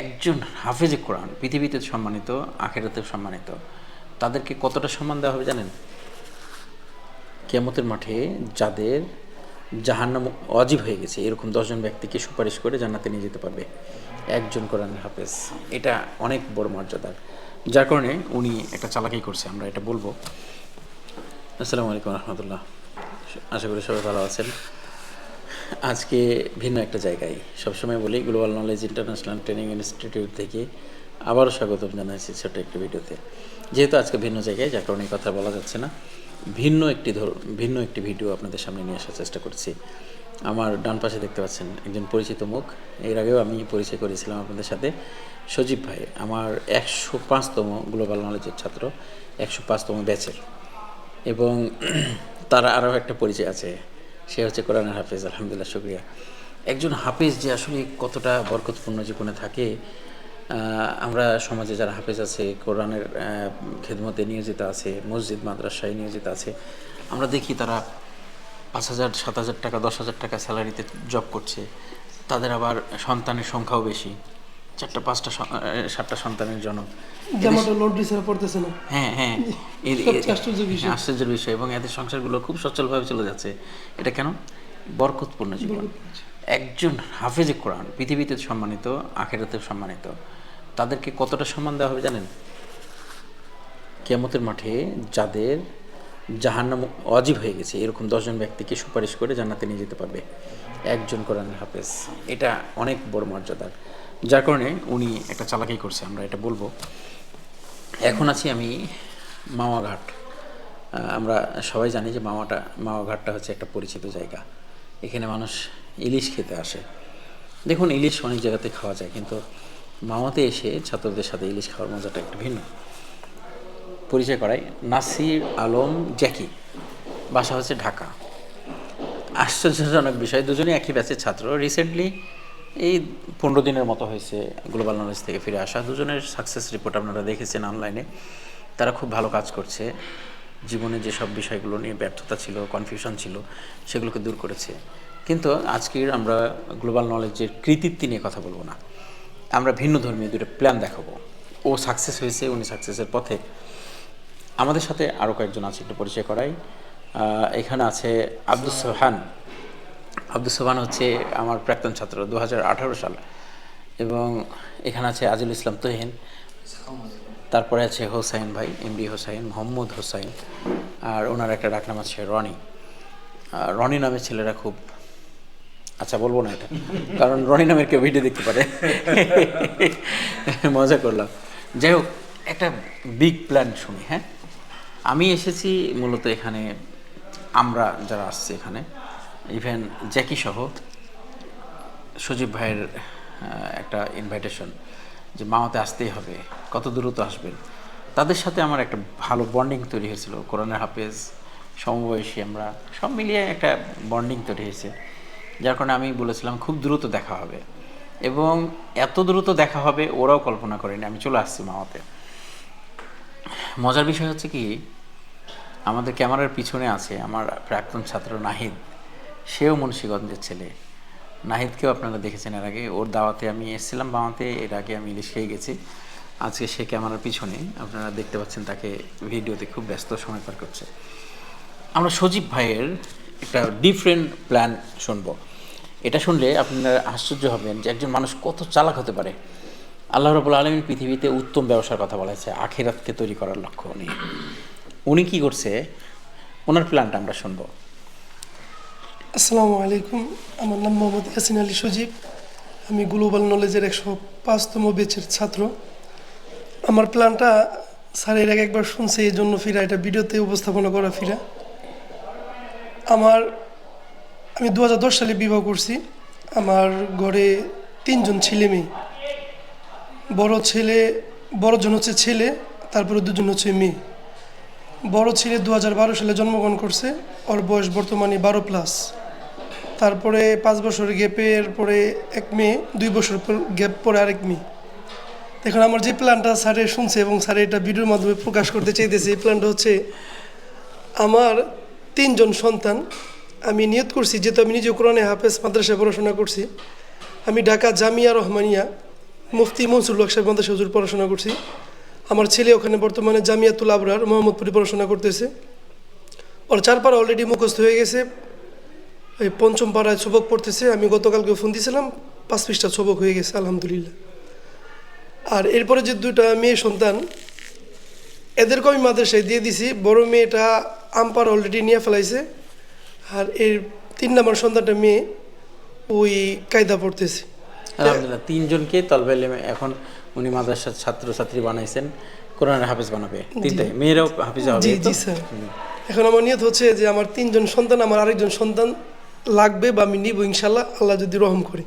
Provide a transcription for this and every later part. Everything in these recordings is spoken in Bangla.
একজন হাফেজে কোরআন, পৃথিবীতে সম্মানিত, আখেরাতেও সম্মানিত, তাদেরকে কতটা সম্মান দেওয়া হবে জানেন? কেয়ামতের মাঠে যাদের জাহান্নাম অজীব হয়ে গেছে, এরকম দশজন ব্যক্তিকে সুপারিশ করে জান্নাতে নিয়ে যেতে পারবে একজন কোরআন হাফেজ। এটা অনেক বড় মর্যাদার। যার কারণে উনি একটা চালাকি করছে, আমরা এটা বলব। আসসালামু আলাইকুম রহমতুল্লাহ। আশা করি সবাই ভালো আছেন। আজকে ভিন্ন একটা জায়গায়। সবসময় বলি global knowledge international training institute থেকে আবারও স্বাগতম জানাচ্ছি ছোট্ট একটি ভিডিওতে। যেহেতু আজকে ভিন্ন জায়গায়, যার কারণে কথা বলা যাচ্ছে না, ভিন্ন একটি ধর, ভিন্ন একটি ভিডিও আপনাদের সামনে নিয়ে আসার চেষ্টা করছি। আমার ডান পাশে দেখতে পাচ্ছেন একজন পরিচিত মুখ। এর আগেও আমি পরিচয় করেছিলাম আপনাদের সাথে। সজীব ভাই, আমার একশো পাঁচতম গ্লোবাল নলেজের ছাত্র, একশো পাঁচতম ব্যাচের এবং তার আরও একটা পরিচয় আছে। সে হচ্ছে কোরআনের হাফিজ, আলহামদুলিল্লাহ, শুক্রিয়া। একজন হাফিজ যে আসলে কতটা বরকতপূর্ণ জীবনে থাকে আমরা সমাজে যারা হাফেজ আছে, কোরআনের খেদমতে নিয়োজিত আছে, মসজিদ, মাদ্রাসায় নিয়োজিত আছে, আমরা দেখি তারা পাঁচ হাজার, সাত হাজার টাকা, দশ হাজার টাকা স্যালারিতে জব করছে। তাদের আবার সন্তানের সংখ্যাও বেশি। চারটা পাঁচটা সাতটা সন্তানের জন্ম। জামাটা লন্ড্রি ছাড়া পড়তেছে না। হ্যাঁ হ্যাঁ। হ্যাঁ, আশ্চর্যের বিষয়। এবং এদের সংসারগুলো খুব চলে যাচ্ছে। এটা কেন? বরকতপূর্ণ জীবন। একজন হাফেজে কোরআন পৃথিবীতে সম্মানিত আখেরাতেও সম্মানিত তাদেরকে কতটা সম্মান দেওয়া হবে জানেন? কেয়ামতের মাঠে যাদের জাহান্নাম অজীব হয়ে গেছে এরকম দশজন ব্যক্তিকে সুপারিশ করে জান্নাতে নিয়ে যেতে পারবে একজন কোরআন হাফেজ। এটা অনেক বড় মর্যাদার। যার কারণে উনি একটা চালাকি করছে, আমরা এটা বলব। এখন আছি আমি মামাঘাট। আমরা সবাই জানি যে মামাটা, মামাঘাটটা হচ্ছে একটা পরিচিত জায়গা। এখানে মানুষ ইলিশ খেতে আসে। দেখুন, ইলিশ অনেক জায়গাতে খাওয়া যায়, কিন্তু মামাতে এসে ছাত্রদের সাথে ইলিশ খাওয়ার মজাটা একটু ভিন্ন। পরিচয় করাই, নাসির আলম জ্যাকি। বাসা হচ্ছে ঢাকা। আশ্চর্যজনক বিষয়, দুজনেই একই ব্যাচের ছাত্র। রিসেন্টলি এই পনেরো দিনের মতো হয়েছে গ্লোবাল নলেজ থেকে ফিরে আসা। দুজনের সাকসেস রিপোর্ট আপনারা দেখেছেন অনলাইনে তারা খুব ভালো কাজ করছে। জীবনে যেসব বিষয়গুলো নিয়ে ব্যর্থতা ছিল কনফিউশন ছিল, সেগুলোকে দূর করেছে। কিন্তু আজকের আমরা গ্লোবাল নলেজের কৃতিত্ব নিয়ে কথা বলব না। আমরা ভিন্ন ধর্মীয় দুটো প্ল্যান দেখাবো। ও সাকসেস হয়েছে, উনি সাকসেসের পথে। আমাদের সাথে আরও কয়েকজন আছে, একটু পরিচয় করাই। এখানে আছে আব্দুল সোহান। আব্দুল সোহান হচ্ছে আমার প্রাক্তন ছাত্র দু সাল। এবং এখানে আছে আজিল ইসলাম তহিন। তারপরে আছে হোসাইন ভাই, এমডি হোসাইন, মোহাম্মদ হোসাইন, আর ওনার একটা ডাকনাম আছে রনি। রনি নামের ছেলেরা খুব আচ্ছা বলব না এটা। কারণ রনি নামের কেউ ভিডিও দেখতে পারে। মজা করলাম। যাই হোক, একটা বিগ প্ল্যান শুনি হ্যাঁ? আমি এসেছি মূলত এখানে, আমরা যারা আসছি এখানে ইভেন জ্যাকি সহ সজীব ভাইয়ের একটা ইনভাইটেশন যে মামাতে আসতেই হবে, কত দ্রুত আসবেন। তাদের সাথে আমার একটা ভালো বন্ডিং তৈরি হয়েছিল, কোরআনের হাফেজ, সমবয়সী আমরা, সব মিলিয়ে একটা বন্ডিং তৈরি হয়েছে, যার কারণে আমি বলেছিলাম খুব দ্রুত দেখা হবে। এবং এত দ্রুত দেখা হবে, ওরাও কল্পনা করেনি, আমি চলে আসছি মামাতে। মজার বিষয় হচ্ছে কি, আমাদের ক্যামেরার পিছনে আছে আমার প্রাক্তন ছাত্র নাহিদ। সেও মুন্সীগঞ্জের ছেলে। নাহিদকেও আপনারা দেখেছেন এর আগে। ওর দাওয়াতে আমি এসেছিলাম বামাতে এর আগে আমি ইলিশ খেয়ে গেছি। আজকে সে ক্যামেরার পিছনে, আপনারা দেখতে পাচ্ছেন তাকে ভিডিওতে খুব ব্যস্ত সময় পার করছে। আমরা সজীব ভাইয়ের একটা ডিফারেন্ট প্ল্যান শুনব। এটা শুনলে আপনারা আশ্চর্য হবেন যে একজন মানুষ কত চালাক হতে পারে। আল্লাহ রবুল আলমীর পৃথিবীতে উত্তম ব্যবসার কথা বলা হয়েছে আখেরাতকে তৈরি করার লক্ষ্য নিয়ে। উনি কি করছে? ওনার প্ল্যানটা আমরা শুনব। আসসালামু আলাইকুম। আমার নাম মোহাম্মদ ইয়াসিন আলী সজীব। আমি গ্লোবাল নলেজের একশো পাঁচতম বেচের ছাত্র। আমার প্ল্যানটা স্যার এর আগে একবার শুনছে, এই জন্য ফিরা, এটা ভিডিওতে উপস্থাপনা করা ফিরা। আমার, আমি দু হাজার দশ সালে বিবাহ করছি। আমার ঘরে তিনজন ছেলে মেয়ে। বড় ছেলে বড়জন হচ্ছে ছেলে, তারপরে দুজন হচ্ছে মেয়ে। বড় ছেলে দু হাজার বারো সালে জন্মগ্রহণ করছে, ওর বয়স বর্তমানে বারো প্লাস তারপরে পাঁচ বছর গ্যাপের পরে এক মেয়ে, দুই বছর পর গ্যাপ পরে আরেক মেয়ে। এখন আমার যে প্ল্যানটা স্যারে শুনছে এবং স্যারে এটা ভিডিওর মাধ্যমে প্রকাশ করতে চাইতেছে, এই প্ল্যানটা হচ্ছে আমার তিনজন সন্তান আমি নিয়ত করছি, যেহেতু আমি নিজে কোরআনে হাফেজ মাদ্রাসায় পড়াশোনা করছি। আমি ঢাকা জামিয়া রহমানিয়া মুফতি মনসুর হক সাহেব মাদ্রাসা হুজুর পড়াশোনা করছি। আমার ছেলে ওখানে বর্তমানে জামিয়াতুল আবরার মোহাম্মদপুরে পড়াশোনা করতেছে। ওর চারপাড়া অলরেডি মুখস্থ হয়ে গেছে। এই পঞ্চম পাড়ায় সবক পড়তেছে আমি গতকালকে ফোন দিয়েছিলাম পাঁচ পৃষ্ঠা ছবক হয়ে গেছে আলহামদুলিল্লাহ। আর এরপরে যে দুটা মেয়ে সন্তান এদেরকে আমি মাদ্রাসায় দিয়ে দিছি বড় মেয়েটা আম্পার অলরেডি নিয়ে ফেলাইছে আর এর তিন নম্বর সন্তানটা মেয়ে ওই কায়দা পড়তেছে। আলহামদুলিল্লাহ তিনজনকে তলবে এলেমে এখন উনি মাদ্রাসার ছাত্রছাত্রী বানাইছেন কোরআনের হাফিজ বানাবে। তিনটাই মেয়েরাও হাফিজ হবে জি জি স্যার। এখন আমার নিয়ত হচ্ছে যে আমার তিনজন সন্তান আমার আরেকজন সন্তান লাগবে বা আমি নিব ইনশাল্লাহ আল্লাহ যদি রহম করি।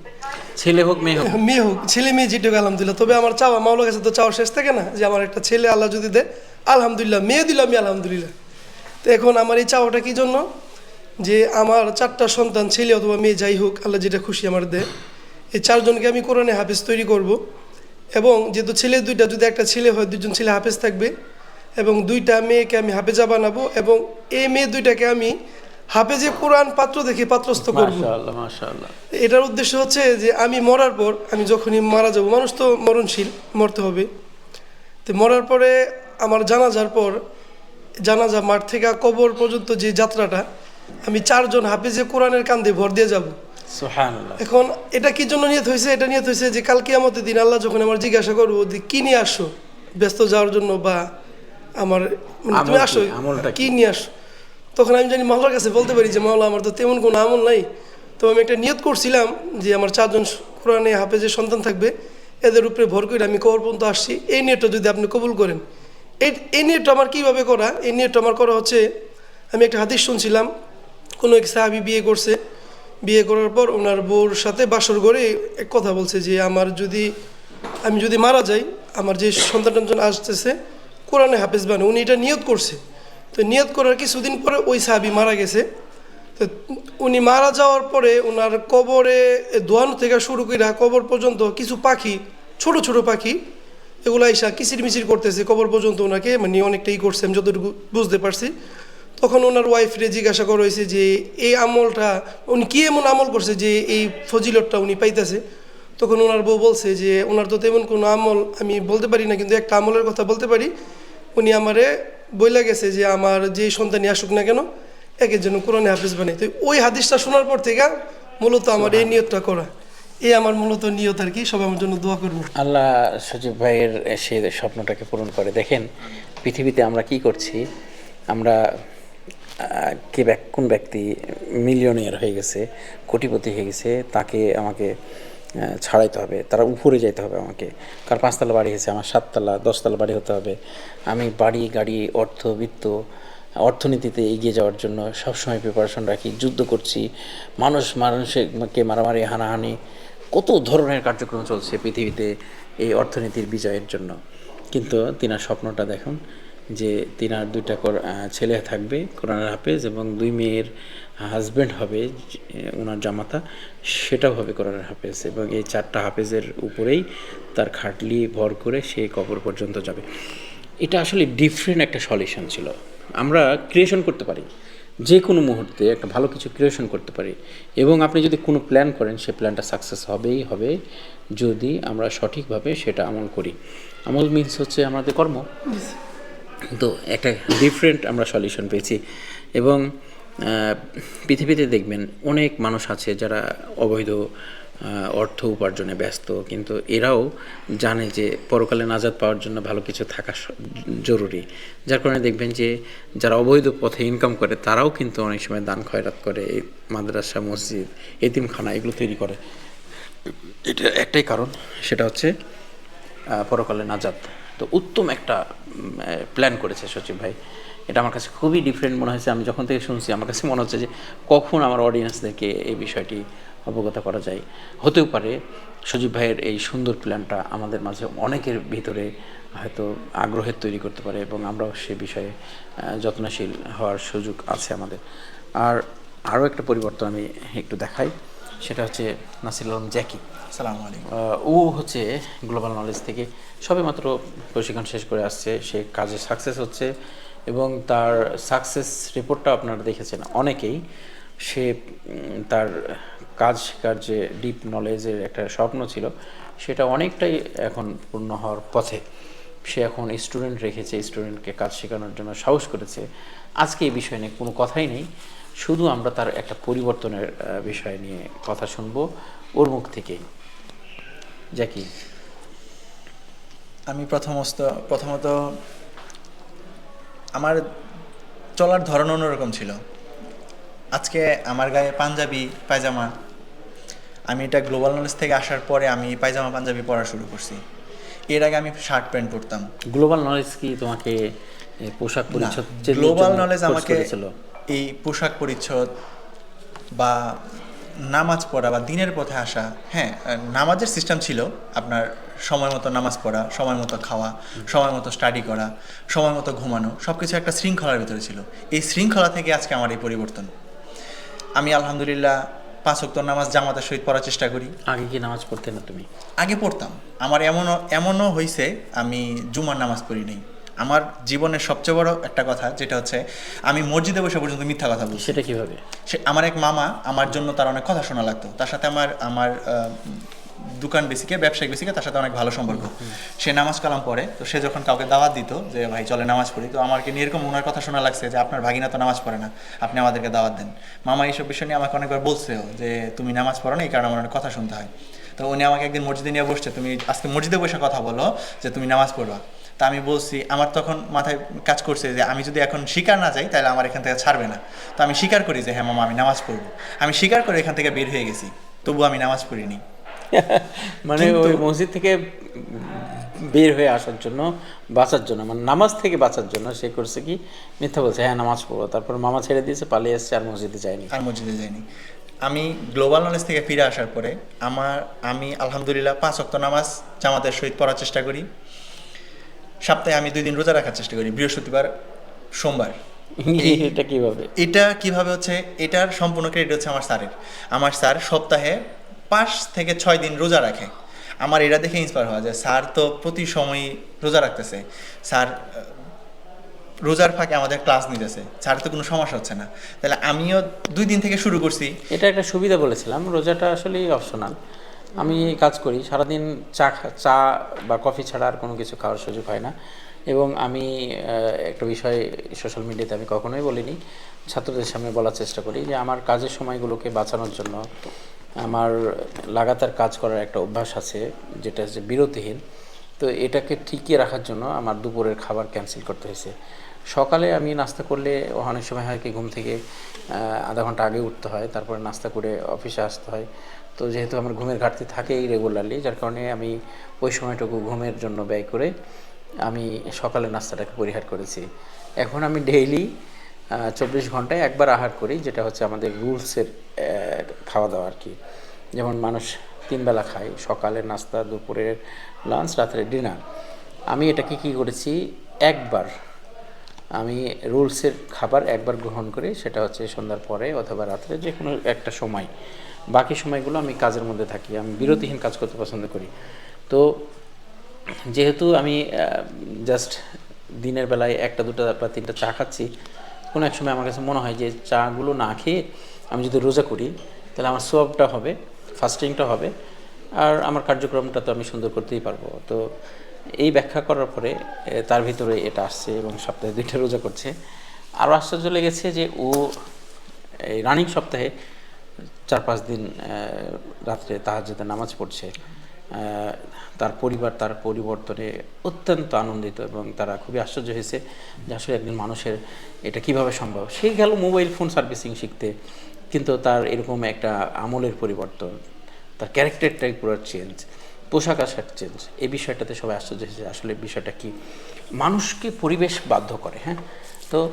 ছেলে হোক মেয়ে হোক। মেয়ে হোক ছেলে মেয়ে যেটুকু আলহামদুলিল্লাহ। তবে আমার চাওয়া মাওলার কাছে তো চাওয়া শেষ থাকে না যে আমার একটা ছেলে আল্লাহ যদি দেয় আলহামদুলিল্লাহ মেয়ে দিল আমি আলহামদুলিল্লাহ। তো এখন আমার এই চাওয়াটা কি জন্য? যে আমার চারটা সন্তান ছেলে অথবা মেয়ে যাই হোক আল্লাহ যেটা খুশি আমার দেয়। এই চারজনকে আমি কোরআনে হাফেজ তৈরি করব। এবং যেহেতু ছেলে দুইটা যদি একটা ছেলে হয় দুজন ছেলে হাফেজ থাকবে। এবং দুইটা মেয়েকে আমি হাফেজা বানাবো। এবং এই মেয়ে দুইটাকে আমি হাফেজে কোরআন পাত্র দেখে পাত্রস্থ করব। এটার উদ্দেশ্য হচ্ছে যে আমি মরার পর আমি যখনই মারা যাব মানুষ তো মরণশীল মরতে হবে। তো মরার পরে আমার জানাজার পর জানাজা মাঠ থেকে কবর পর্যন্ত যে যাত্রাটা আমি চারজন হাফিজে কোরআনের কান্দে ভর দিয়ে যাব। এখন এটা কি জন্য নিয়ত হয়েছে? এটা নিয়ত হয়েছে যে কাল কিয়ামতের দিন আল্লাহ যখন আমার জিজ্ঞাসা করব যে কি নিয়ে আসো? ব্যস্ত যাওয়ার জন্য বা আমার মানে তুমি? আসো? কি? নিয়ে আসো? তখন আমি জানি মাওলার কাছে বলতে পারি যে, মাওলা, আমার তো তেমন কোনো আমল নাই। তো আমি একটা নিয়ত করছিলাম যে, আমার চারজন কোরআনে হাফেজের সন্তান থাকবে, এদের উপরে ভর করে আমি কবর পর্যন্ত আসছি। এই নিয়তটা যদি আপনি কবুল করেন। এই এই নিয়তটা আমার কীভাবে করা? এই নিয়তটা আমার করা হচ্ছে, আমি একটা হাদিস শুনছিলাম, কোনো এক সাহাবি বিয়ে করছে। বিয়ে করার পর ওনার বউর সাথে বাসর করে এক কথা বলছে যে, আমার যদি, আমি যদি মারা যাই, আমার যে সন্তান আসতেছে, কোরআনে হাফেজ বানে উনি এটা নিয়ত করছে। তো নিয়ত করার কিছুদিন পরে ওই সাহাবি মারা গেছে। তো উনি মারা যাওয়ার পরে ওনার কবরে দোয়ানো থেকে শুরু করে কবর পর্যন্ত কিছু পাখি, ছোট ছোট পাখি, এগুলো আইসা কিচির মিচির করতেছে। কবর পর্যন্ত ওনাকে মানে অনেকটাই করছে, আমি যতটুকু বুঝতে পারছি। তখন ওনার ওয়াইফরে জিজ্ঞাসা করা হয়েছে যে, এই আমলটা উনি কি এমন আমল করছে যে এই ফজিলতটা উনি পাইতেছে? তখন ওনার বউ বলছে যে ওনার তো তেমন কোনো আমল আমি বলতে পারি না, কিন্তু একটা আমলের কথা বলতে পারি। উনি আমারে বইলা গেছে যে আমার যে সন্তানই আসুক না কেন একের জন্য কোরআনে হাফিজ বানাই। তো ওই হাদিসটা শোনার পর থেকে মূলত আমার এই নিয়তটা করা। এই আমার মূলত নিয়ত আর কি সবাই আমার জন্য দোয়া করব। আল্লাহ সজীব ভাইয়ের সেই স্বপ্নটাকে পূরণ করে। দেখেন পৃথিবীতে আমরা কি করছি? আমরা কে ব্যক- কোন ব্যক্তি মিলিয়নিয়ার হয়ে গেছে কোটিপতি হয়ে গেছে তাকে আমাকে ছাড়াইতে হবে, তারা উপরে যাইতে হবে আমাকে। কার পাঁচতলা বাড়ি হয়েছে, আমার সাততলা, দশতলা বাড়ি হতে হবে। আমি বাড়ি, গাড়ি, অর্থ, বিত্ত, অর্থনীতিতে এগিয়ে যাওয়ার জন্য সবসময় প্রিপারেশন রাখি, যুদ্ধ করছি। মানুষ, মানুষকে মারামারি, হানাহানি, কত ধরনের কার্যক্রম চলছে পৃথিবীতে এই অর্থনীতির বিজয়ের জন্য। কিন্তু তিনার স্বপ্নটা দেখুন যে তিনার দুইটা ছেলে থাকবে কোরআনের হাফেজ এবং দুই মেয়ের হাজব্যান্ড হবে ওনার জামাতা, সেটাও হবে কোরআনের হাফেজ এবং এই চারটা হাফেজের উপরেই তার খাটলি ভর করে সে কবর পর্যন্ত যাবে। এটা আসলে ডিফারেন্ট একটা সলিউশন ছিল। আমরা ক্রিয়েশন করতে পারি। যে কোনো মুহূর্তে একটা ভালো কিছু ক্রিয়েশন করতে পারি এবং আপনি যদি কোনো প্ল্যান করেন, সে প্ল্যানটা সাকসেস হবেই, হবে যদি আমরা সঠিকভাবে সেটা আমল করি। আমল মিনস হচ্ছে আমাদের কর্ম। তো একটা ডিফারেন্ট আমরা সলিউশন পেয়েছি। এবং পৃথিবীতে দেখবেন অনেক মানুষ আছে যারা অবৈধ অর্থ উপার্জনে ব্যস্ত। কিন্তু এরাও জানে যে পরকালে নাজাদ পাওয়ার জন্য ভালো কিছু থাকা জরুরি। যার কারণে দেখবেন যে যারা অবৈধ পথে ইনকাম করে, তারাও কিন্তু অনেক সময় দান খয়রাত করে, এই মাদ্রাসা, মসজিদ, এতিমখানা এগুলো তৈরি করে। এটা একটাই কারণ, সেটা হচ্ছে পরকালে নাজাত তো উত্তম একটা প্ল্যান করেছে সচিব ভাই। এটা আমার কাছে খুবই ডিফারেন্ট মনে হয়েছে। আমি যখন থেকে শুনছি, আমার কাছে মনে হচ্ছে যে কখন আমার অডিয়েন্সদেরকে এই বিষয়টি অবগত করা যায়। হতেও পারে সজীব ভাইয়ের এই সুন্দর প্ল্যানটা আমাদের মাঝে অনেকের ভিতরে হয়তো আগ্রহের তৈরি করতে পারে এবং আমরাও সে বিষয়ে যত্নশীল হওয়ার সুযোগ আছে আমাদের। আর আরও একটা পরিবর্তন আমি একটু দেখাই। সেটা হচ্ছে নাসির আলম জ্যাকি। ও হচ্ছে গ্লোবাল নলেজ থেকে সবেমাত্র প্রশিক্ষণ শেষ করে আসছে। সে কাজে সাকসেস হচ্ছে এবং তার সাকসেস রিপোর্টটা আপনারা দেখেছেন অনেকেই। সে তার কাজ শেখার যে ডিপ নলেজের একটা স্বপ্ন ছিল, সেটা অনেকটাই এখন পূর্ণ হওয়ার পথে। সে এখন স্টুডেন্ট রেখেছে স্টুডেন্টকে কাজ শেখানোর জন্য সাহস করেছে। আজকে এই বিষয় নিয়ে কোনো কথাই নেই। শুধু আমরা তার একটা পরিবর্তনের বিষয় নিয়ে কথা শুনব। ওর মুখ থেকেই। জ্যাকি আমি প্রথমত প্রথমত আমার চলার ধরন অন্যরকম ছিল। আজকে আমার গায়ে পাঞ্জাবি পায়জামা। আমি এটা গ্লোবাল নলেজ থেকে আসার পরে আমি পায়জামা পাঞ্জাবি পরা শুরু করছি। এর আগে আমি শার্ট প্যান্ট পরতাম। গ্লোবাল নলেজ কি তোমাকে পোশাক পরিচ্ছদ গ্লোবাল নলেজ আমাকে এই পোশাক পরিচ্ছদ বা নামাজ পড়া বা দিনের পথে আসা হ্যাঁ নামাজের সিস্টেম ছিল আপনার সময় মতো নামাজ পড়া সময় মতো খাওয়া সময় মতো স্টাডি করা সময় মতো ঘুমানো সব কিছু একটা শৃঙ্খলার ভিতরে ছিল। এই শৃঙ্খলা থেকে আজকে আমার এই পরিবর্তন। আমি আলহামদুলিল্লাহ পাঁচ ওয়াক্ত নামাজ জামাতের সহিত পড়ার চেষ্টা করি। আগে কি নামাজ পড়তে না তুমি? আগে পড়তাম। আমার এমনও এমনও হয়েছে আমি জুমার নামাজ পড়ি নাই। আমার জীবনের সবচেয়ে বড় একটা কথা যেটা হচ্ছে আমি মসজিদে বসে পর্যন্ত মিথ্যা কথা বলছি। সেটা কীভাবে? সে আমার এক মামা আমার জন্য তার অনেক কথা শোনা লাগতো। তার সাথে আমার আমার দোকান বেসিকে ব্যবসায়িক বেসিকে তার সাথে অনেক ভালো সম্পর্ক। সে নামাজ কালাম পড়ে তো সে যখন কাউকে দাওয়াত দিত যে ভাই চলে নামাজ পড়ি। তো আমাকে নিয়ে এরকম ওনার কথা শোনা লাগছে যে আপনার ভাগিনা তো নামাজ পড়ে না আপনি আমাদেরকে দাওয়াত দেন। মামা এইসব বিষয় নিয়ে আমাকে অনেকবার বলছেও যে তুমি নামাজ পড়ো না এই কারণে আমার অনেক কথা শুনতে হয়। তো উনি আমাকে একদিন মসজিদে নিয়ে বসছে তুমি আজকে মসজিদে বসে কথা বলো যে তুমি নামাজ পড়বা। তা আমি বলছি আমার তখন মাথায় কাজ করছে যে আমি যদি এখন শিকার না যাই তাহলে আমার এখান থেকে ছাড়বে না। তো আমি স্বীকার করি যে হ্যাঁ মামা আমি নামাজ পড়ব। আমি স্বীকার করে এখান থেকে বের হয়ে গেছি। তবু আমি নামাজ পড়িনি। মানে ওই মসজিদ থেকে বের হয়ে আসার জন্য বাঁচার জন্য মানে নামাজ থেকে বাঁচার জন্য সে করছে কি মিথ্যা বলছে হ্যাঁ নামাজ পড়ো তারপর মামা ছেড়ে দিয়েছে পালিয়ে এসছে আর মসজিদে যায়নি। আর মসজিদে যায়নি। আমি গ্লোবাল নলেজ থেকে ফিরে আসার পরে আমার আমি আলহামদুলিল্লাহ পাঁচ অক্ত নামাজ জামাতের সহিত পড়ার চেষ্টা করি। সপ্তাহে আমি দুই দিন রোজা রাখার চেষ্টা করি বৃহস্পতিবার সোমবার। এটা কীভাবে? এটা কীভাবে হচ্ছে এটার সম্পূর্ণ ক্রেডিট হচ্ছে আমার স্যারের। আমার স্যার সপ্তাহে পাঁচ থেকে ছয় দিন রোজা রাখে। আমার এটা দেখে ইন্সপায়ার হওয়া যায় স্যার তো প্রতি সময়ই রোজা রাখতেছে। স্যার রোজার ফাঁকে আমাদের ক্লাস নিতেছে। স্যার তো কোনো সমস্যা হচ্ছে না। তাহলে আমিও দুই দিন থেকে শুরু করছি। এটা একটা সুবিধা বলেছিলাম রোজাটা আসলেই অপশনাল আমি কাজ করি, সারাদিন চা চা বা কফি ছাড়া আর কোনো কিছু খাওয়ার সুযোগ হয় না। এবং আমি একটা বিষয় সোশ্যাল মিডিয়াতে আমি কখনোই বলিনি, ছাত্রদের সামনে বলার চেষ্টা করি যে আমার কাজের সময়গুলোকে বাঁচানোর জন্য আমার লাগাতার কাজ করার একটা অভ্যাস আছে, যেটা হচ্ছে বিরতিহীন। তো এটাকে টিকিয়ে রাখার জন্য আমার দুপুরের খাবার ক্যান্সেল করতে হয়েছে। সকালে আমি নাস্তা করলে অনেক সময় হয় কি, ঘুম থেকে আধা ঘণ্টা আগে উঠতে হয়, তারপরে নাস্তা করে অফিসে আসতে হয়। তো যেহেতু আমার ঘুমের ঘাটতি থাকেই রেগুলারলি যার কারণে আমি ওই সময়টুকু ঘুমের জন্য ব্যয় করে আমি সকালে নাস্তাটাকে পরিহার করেছি। এখন আমি ডেইলি চব্বিশ ঘন্টায় একবার আহার করি, যেটা হচ্ছে আমাদের রুলসের খাওয়া দাওয়া আর কি যেমন মানুষ তিনবেলা খায় সকালে নাস্তা, দুপুরের লাঞ্চ রাত্রে ডিনার। আমি এটাকে কি করেছি, একবার আমি রুলসের খাবার একবার গ্রহণ করি, সেটা হচ্ছে সন্ধ্যার পরে অথবা রাত্রে যে কোনো একটা সময়। বাকি সময়গুলো আমি কাজের মধ্যে থাকি, আমি বিরতিহীন কাজ করতে পছন্দ করি। তো যেহেতু আমি জাস্ট দিনের বেলায় একটা, দুটো বা তিনটা চা খাচ্ছি, কোনো এক সময় আমার কাছে মনে হয় যে চাগুলো না খেয়ে আমি যদি রোজা করি, তাহলে আমার সোয়াবটা হবে ফাস্টিংটা হবে, আর আমার কার্যক্রমটা তো আমি সুন্দর করতেই পারব। তো এই ব্যাখ্যা করার পরে তার ভিতরে এটা আসছে এবং সপ্তাহে দুইটা রোজা করছে। আরও আশ্চর্য লেগেছে যে ও, এই রানিং সপ্তাহে চার পাঁচ দিন রাত্রে তাহাজুদে নামাজ পড়ছে। তার পরিবার তার পরিবর্তনে অত্যন্ত আনন্দিত এবং তারা খুবই আশ্চর্য হয়েছে যে আসলে একজন মানুষের এটা কীভাবে সম্ভব? সে গেল মোবাইল ফোন সার্ভিসিং শিখতে, কিন্তু তার এরকম একটা আমলের পরিবর্তন, তার ক্যারেক্টারটাই পুরো চেঞ্জ। পোশাক আশাক চেঞ্জ এই বিষয়টাতে সবাই আশ্চর্য হয়েছে আসলে বিষয়টা কি? মানুষকে পরিবেশ বাধ্য করে হ্যাঁ? তো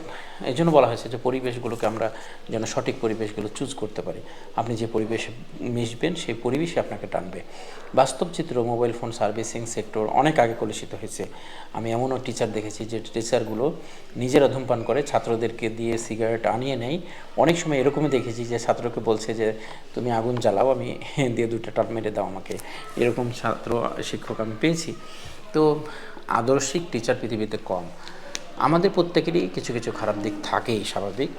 এই জন্য বলা হয়েছে যে পরিবেশগুলোকে আমরা যেন সঠিক পরিবেশগুলো চুজ করতে পারি। আপনি যে পরিবেশে মিশবেন, সেই পরিবেশে আপনাকে টানবে। বাস্তব চিত্র মোবাইল ফোন সার্ভিসিং সেক্টর অনেক আগে কলুষিত হয়েছে। আমি এমনও টিচার দেখেছি যে টিচারগুলো নিজেরা ধূমপান করে, ছাত্রদেরকে দিয়ে সিগারেট আনিয়ে নেয়। অনেক সময় এরকমই দেখেছি যে ছাত্রকে বলছে যে, তুমি আগুন জ্বালাও, আমি দিয়ে দুটো টাট মেরে দাও আমাকে। এরকম ছাত্র, শিক্ষক আমি পেয়েছি। তো আদর্শিক টিচার পৃথিবীতে কম। আমাদের প্রত্যেকেরই কিছু কিছু খারাপ দিক থাকেই স্বাভাবিক।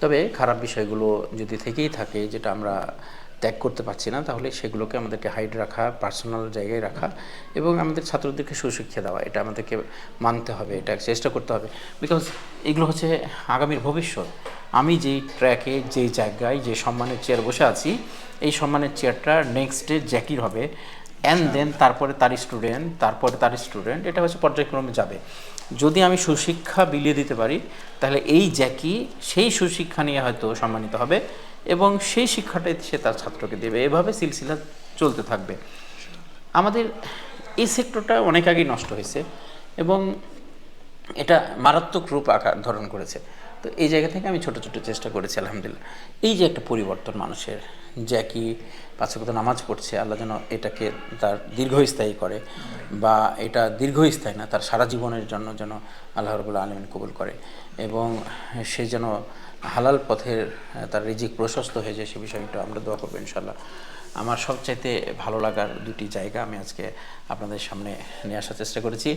তবে খারাপ বিষয়গুলো যদি থেকেই থাকে যেটা আমরা ত্যাগ করতে পারছি না তাহলে সেগুলোকে আমাদেরকে হাইড রাখা পার্সোনাল জায়গায় রাখা এবং আমাদের ছাত্রদেরকে সুশিক্ষা দেওয়া এটা আমাদেরকে মানতে হবে এটা চেষ্টা করতে হবে। বিকজ এগুলো হচ্ছে আগামীর ভবিষ্যৎ। আমি যেই ট্র্যাকে যেই জায়গায় যে সম্মানের চেয়ার বসে আছি এই সম্মানের চেয়ারটা নেক্সট ডে জ্যাকির হবে। অ্যান্ড দেন তারপরে তার স্টুডেন্ট তারপরে তার স্টুডেন্ট এটা হচ্ছে পর্যায়ক্রমে যাবে। যদি আমি সুশিক্ষা বিলিয়ে দিতে পারি, তাহলে এই জ্যাকি সেই সুশিক্ষা নিয়ে হয়তো সম্মানিত হবে এবং সেই শিক্ষাটাই সে তার ছাত্রকে দেবে। এভাবে সিলসিলা চলতে থাকবে। আমাদের এই সেক্টরটা অনেক আগেই নষ্ট হয়েছে এবং এটা মারাত্মক রূপ আকার ধারণ করেছে। তো এই জায়গা থেকে আমি ছোট ছোট চেষ্টা করেছি, আলহামদুলিল্লাহ। এই যে একটা পরিবর্তন মানুষের জ্যাকি পাঁচকত নামাজ পড়ছে, আল্লাহ যেন এটাকে তার দীর্ঘস্থায়ী করে বা এটা দীর্ঘস্থায়ী না, তার সারা জীবনের জন্য যেন আল্লাহ রবুল্লা আলমিন কবুল করে এবং সে যেন হালাল পথের, তার রিজিক প্রশস্ত হয়ে যায় সে বিষয়টা আমরা দোয়া করব ইনশাল্লাহ আমার সবচাইতে ভালো লাগার দুটি জায়গা আমি আজকে আপনাদের সামনে নিয়ে আসার চেষ্টা করেছি।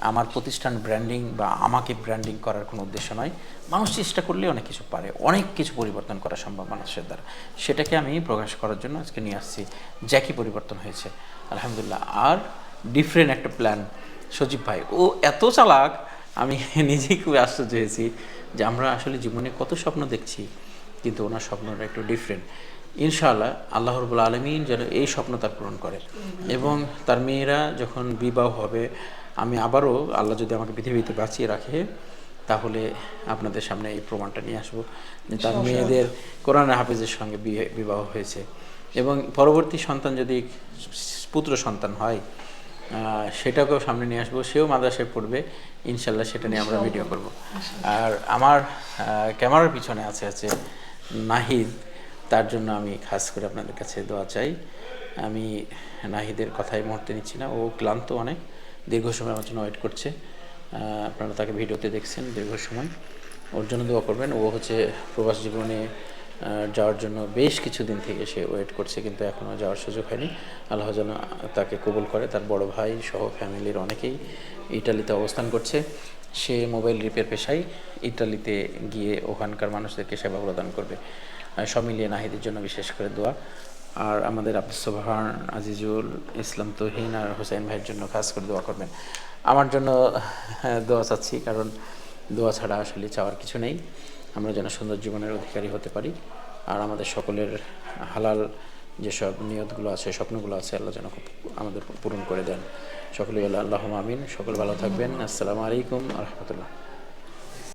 আমার প্রতিষ্ঠান ব্র্যান্ডিং বা আমাকে ব্র্যান্ডিং করার কোনো উদ্দেশ্য নয়। মানুষ চেষ্টা করলে অনেক কিছু পারে। অনেক কিছু পরিবর্তন করা সম্ভব মানুষের দ্বারা। সেটাকে আমি প্রকাশ করার জন্য আজকে নিয়ে আসছি। জ্যাকি পরিবর্তন হয়েছে। আলহামদুলিল্লাহ। আর ডিফারেন্ট একটা প্ল্যান সজীব ভাই, ও এত চালাক, আমি নিজেই খুব আশ্চর্য হয়েছি যে আমরা আসলে জীবনে কত স্বপ্ন দেখছি, কিন্তু ওনার স্বপ্নটা একটু ডিফারেন্ট ইনশাআল্লাহ আল্লাহ রবুল্লা আলমিন যেন এই স্বপ্ন তার পূরণ করে। এবং তার মেয়েরা যখন বিবাহ হবে আমি আবারও আল্লাহ যদি আমাকে পৃথিবীতে বাঁচিয়ে রাখে তাহলে আপনাদের সামনে এই প্রমাণটা নিয়ে আসব তার মেয়েদের কোরআন হাফিজের সঙ্গে বিয়ে বিবাহ হয়েছে। এবং পরবর্তী সন্তান যদি পুত্র সন্তান হয় সেটাকেও সামনে নিয়ে আসব। সেও মাদ্রাসায় পড়বে ইনশাল্লাহ সেটা নিয়ে আমরা ভিডিও করব। আর আমার ক্যামেরার পিছনে আছে আছে নাহিদ। তার জন্য আমি খাস করে আপনাদের কাছে দোয়া চাই। আমি নাহিদের কথাই মুহূর্তে নিচ্ছি না। ও ক্লান্ত অনেক। দীর্ঘ সময় আমার জন্য ওয়েট করছে। আপনারা তাকে ভিডিওতে দেখছেন দীর্ঘ সময়। ওর জন্য দোয়া করবেন। ও হচ্ছে প্রবাস জীবনে যাওয়ার জন্য বেশ কিছুদিন থেকে সে ওয়েট করছে, কিন্তু এখনও যাওয়ার সুযোগ হয়নি। আল্লাহ যেন তাকে কবুল করে। তার বড় ভাই সহ ফ্যামিলির অনেকেই ইটালিতে অবস্থান করছে। সে মোবাইল রিপেয়ার পেশায় ইটালিতে গিয়ে ওখানকার মানুষদেরকে সেবা প্রদান করবে। সব মিলিয়ে নাহিদের জন্য বিশেষ করে দোয়া। আর আমাদের আব্দুল সোবহান আজিজুল ইসলাম তহিন আর হুসাইন ভাইয়ের জন্য খাস করে দোয়া করবেন। আমার জন্য হ্যাঁ, দোয়া চাচ্ছি কারণ দোয়া ছাড়া আসলে চাওয়ার কিছু নেই। আমরা যেন সুন্দর জীবনের অধিকারী হতে পারি। আর আমাদের সকলের হালাল যেসব নিয়তগুলো আছে স্বপ্নগুলো আছে আল্লাহ যেন আমাদের পূরণ করে দেন। সকলে আল্লাহ আমিন। সকল ভালো থাকবেন। আসসালামু আলাইকুম রহমতুল্লাহ।